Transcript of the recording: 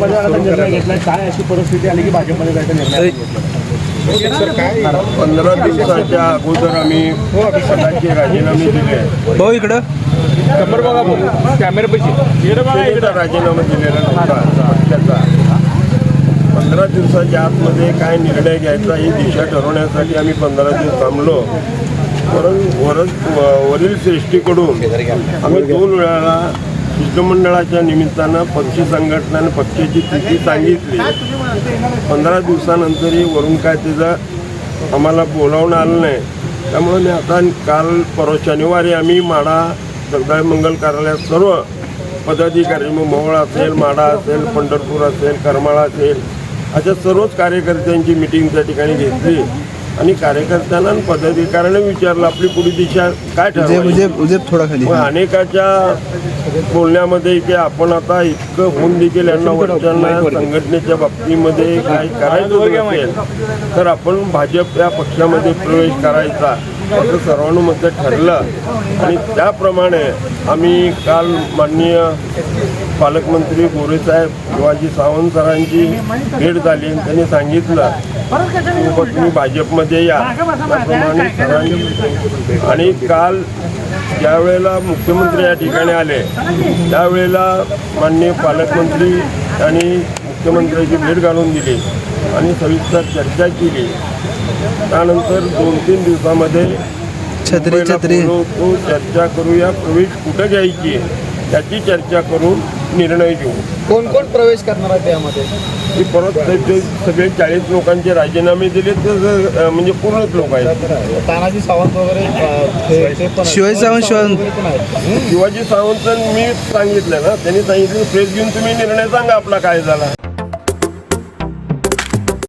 काय अशी परिस्थिती आली की भाजपमध्ये जायचा निर्णय घेतला? पंधरा दिवसाच्या अगोदर आम्ही पदाचे राजीनामे दिले. भाऊ इकडं. शंभर बघा भाऊ. कॅमेरा पैसे. त्याचा राजीनामा दिलेला नव्हता पक्षाचा पंधरा दिवसाच्या आतमध्ये काय निर्णय घ्यायचा ही दिशा ठरवण्यासाठी आम्ही पंधरा दिवस थांबलो. परंतु वरच वरील श्रेष्ठीकडून आम्ही दोन वेळाला शिष्टमंडळाच्या निमित्तानं पक्षी संघटनाने पक्षाची स्थिती सांगितली. पंधरा दिवसानंतरही वरून काय त्याचं आम्हाला बोलावणं आलं नाही. त्यामुळे मी आता काल परवा शनिवारी आम्ही माडा जगदाळ मंगल कार्यालयात सर्व पदाधिकारी मग मोहोळ असेल माडा असेल पंढरपूर असेल करमाळा असेल अशा सर्वच कार्यकर्त्यांची मिटिंग त्या ठिकाणी घेतली. आणि कार्यकर्त्यांना आणि पदाधिकाऱ्यांना विचारलं आपली पुढील दिशा काय ठरवायची? थोडा खाली. मग अनेकाच्या बोलण्यामध्ये की आपण आता इतकं होऊन देखील यांना वरच्यांना संघटनेच्या बाबतीमध्ये काय करायचं नसेल तर आपण भाजप या पक्षामध्ये प्रवेश करायचा असं सर्वानुमते ठरलं. आणि त्याप्रमाणे आम्ही काल माननीय पालकमंत्री गोरेसाहेब शिवाजी सावंत सरांची भेट झाली आणि त्यांनी सांगितलं तुम्ही भाजपमध्ये या. त्याप्रमाणे सरांनी आणि काल ज्या वेळेला मुख्यमंत्री या ठिकाणी आले त्यावेळेला माननीय पालकमंत्री आणि मुख्यमंत्र्याची भेट घालून दिली आणि सविस्तर चर्चा केली. त्यानंतर दोन तीन दिवसामध्ये छत्री छत्री. चर्चा करूया प्रवेश कुठं घ्यायची याची चर्चा करून निर्णय घेऊ. कोण कोण प्रवेश करणार आहे त्यामध्ये? की परत ते- ते सगळे चाळीस लोकांचे राजीनामे दिले तर म्हणजे पूर्णच लोक आहेत. तानाजी सावंत वगैरे अ, ते- ते पण आहेत. शिवाजी सावंत, शिवाजी- वगैरे पण आहेत. शिवाजी सावंत मी सांगितलं ना त्यांनी सांगितलं प्रेस घेऊन तुम्ही निर्णय सांगा आपला काय झाला.